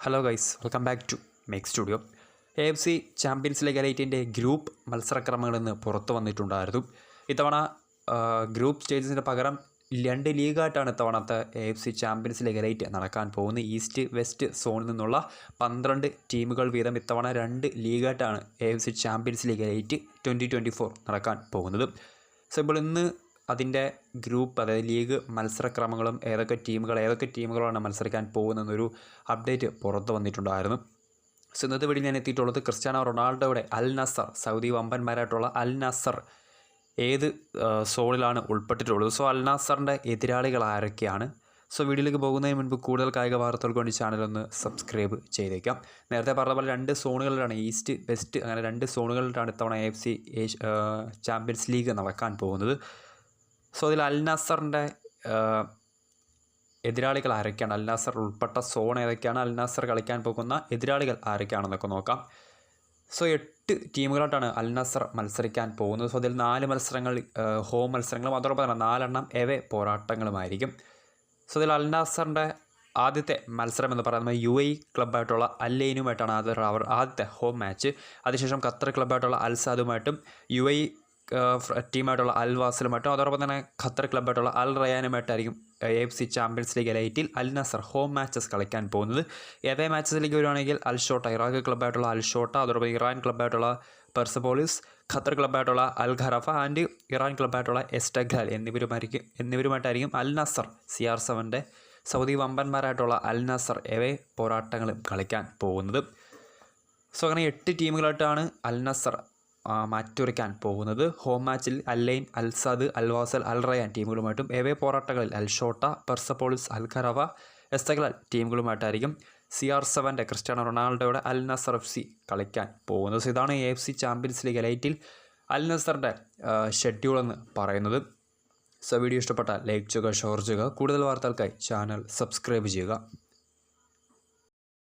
Hello guys welcome back to Make Studio A F C champions league എലൈറ്റിന്റെ group മത്സരക്രമങ്ങളിൽ നിന്ന് പുറത്തു വന്നിട്ടുണ്ടായിരുന്നു. ഇത്തവണ ഗ്രൂപ്പ് സ്റ്റേജസിന് പകരം രണ്ട് ലീഗായിട്ടാണ് ഇത്തവണത്തെ A F C champions league elite നടക്കാൻ പോകുന്നത്. ഈസ്റ്റ് വെസ്റ്റ് സോണിൽ നിന്നുള്ള പന്ത്രണ്ട് ടീമുകൾ വീതം ഇത്തവണ രണ്ട് ലീഗായിട്ടാണ് A F C champions league elite twenty twenty four നടക്കാൻ പോകുന്നത്. സോ ഇപ്പോൾ ഇന്ന് അതിന്റെ ഗ്രൂപ്പ് അതായത് ലീഗ് മത്സരക്രമങ്ങളും ഏതൊക്കെ ടീമുകൾ ഏതൊക്കെ ടീമുകളാണ് മത്സരിക്കാൻ പോകുന്നതെന്നൊരു അപ്ഡേറ്റ് പുറത്ത് വന്നിട്ടുണ്ടായിരുന്നു. സോ ഇന്നത്തെ ഞാൻ എത്തിയിട്ടുള്ളത് ക്രിസ്ത്യാനോ റൊണാൾഡോയുടെ അൽ നസർ സൗദി വമ്പന്മാരായിട്ടുള്ള അൽ നസർ ഏത് സോണിലാണ് ഉൾപ്പെട്ടിട്ടുള്ളത്. സോ അൽ നസറിന്റെ എതിരാളികൾ ആരൊക്കെയാണ്? സോ വീഡിയോയിലേക്ക് പോകുന്നതിന് മുൻപ് കൂടുതൽ കായിക വാർത്തകൾക്ക് വേണ്ടി ചാനലൊന്ന് സബ്സ്ക്രൈബ് ചെയ്തേക്കാം. നേരത്തെ പറഞ്ഞ പോലെ രണ്ട് സോണുകളിലാണ് ഈസ്റ്റ് വെസ്റ്റ് അങ്ങനെ രണ്ട് സോണുകളിലാണ് ഇത്തവണ എഫ് സി ചാമ്പ്യൻസ് ലീഗ് നടക്കാൻ പോകുന്നത്. സോ അതിൽ അൽ നാസറിന്റെ എതിരാളികൾ ആരൊക്കെയാണ്? അൽ നാസർ ഉൾപ്പെട്ട സോൺ ഏതൊക്കെയാണ്? അൽ നാസർ കളിക്കാൻ പോകുന്ന എതിരാളികൾ ആരൊക്കെയാണെന്നൊക്കെ നോക്കാം. സോ എട്ട് ടീമുകളായിട്ടാണ് അൽ നസർ മത്സരിക്കാൻ പോകുന്നത്. സോ അതിൽ നാല് മത്സരങ്ങൾ ഹോം മത്സരങ്ങളും അതോടൊപ്പം തന്നെ നാലെണ്ണം എവെ പോരാട്ടങ്ങളുമായിരിക്കും. സോ അതിൽ അൽ നാസറിന്റെ ആദ്യത്തെ മത്സരം എന്ന് പറയുന്നത് യു എ ക്ലബ്ബായിട്ടുള്ള അല്ലൈനുമായിട്ടാണ് അത് അവർ ആദ്യത്തെ ഹോം മാച്ച്. അതിനുശേഷം ഖത്തർ ക്ലബ്ബായിട്ടുള്ള അൽസാദുമായിട്ടും യു ടീമായിട്ടുള്ള അൽ വാസിലുമായിട്ടും അതോടൊപ്പം തന്നെ ഖത്തർ ക്ലബ്ബായിട്ടുള്ള അൽ റയാനുമായിട്ടായിരിക്കും എഫ് സി ചാമ്പ്യൻസ് ലീഗ് എലൈറ്റിൽ അൽ നസർ ഹോം മാച്ചസ് കളിക്കാൻ പോകുന്നത്. ഏതേ മാച്ചസിലേക്ക് വരുവാണെങ്കിൽ അൽ ഷോട്ട ഇറാഖ് ക്ലബ്ബായിട്ടുള്ള അൽ ഷോട്ട അതോടൊപ്പം ഇറാൻ ക്ലബ്ബായിട്ടുള്ള പെർസപോളിസ് ഖത്തർ ക്ലബ്ബായിട്ടുള്ള അൽ ഖറഫ ആൻഡ് ഇറാൻ ക്ലബ്ബായിട്ടുള്ള എസ്റ്റഗ്ലാൽ എന്നിവരുമായിരിക്കും എന്നിവരുമായിട്ടായിരിക്കും അൽ നസർ സി ആർ സെവന്റെ സൗദി വമ്പന്മാരായിട്ടുള്ള അൽ നസർ എവേ പോരാട്ടങ്ങളും കളിക്കാൻ പോകുന്നത്. സോ അങ്ങനെ എട്ട് ടീമുകളായിട്ടാണ് അൽ നസർ മാറ്റുരയ്ക്കാൻ പോകുന്നത്. ഹോം മാച്ചിൽ Al Ain Al Sadd Al Wasl Al Rayyan ടീമുകളുമായിട്ടും away പോരാട്ടങ്ങളിൽ അൽഷോട്ട പെർസപോളിസ് അൽ ഖറവ ടീമുകളുമായിട്ടായിരിക്കും സി ആർ സെവന്റെ ക്രിസ്ത്യാനോ റൊണാൾഡോയുടെ അൽ നസർ എഫ് സി കളിക്കാൻ പോകുന്നത്. സോ ഇതാണ് എഫ് സി ചാമ്പ്യൻസ് ലീഗ് ലൈറ്റിൽ അൽ നസറിന്റെ ഷെഡ്യൂൾ എന്ന് പറയുന്നത്. സോ വീഡിയോ ഇഷ്ടപ്പെട്ടാൽ ലൈക്ക് ചെയ്യുക ഷെയർ ചെയ്യുക. കൂടുതൽ വാർത്തകൾക്കായി ചാനൽ സബ്സ്ക്രൈബ് ചെയ്യുക.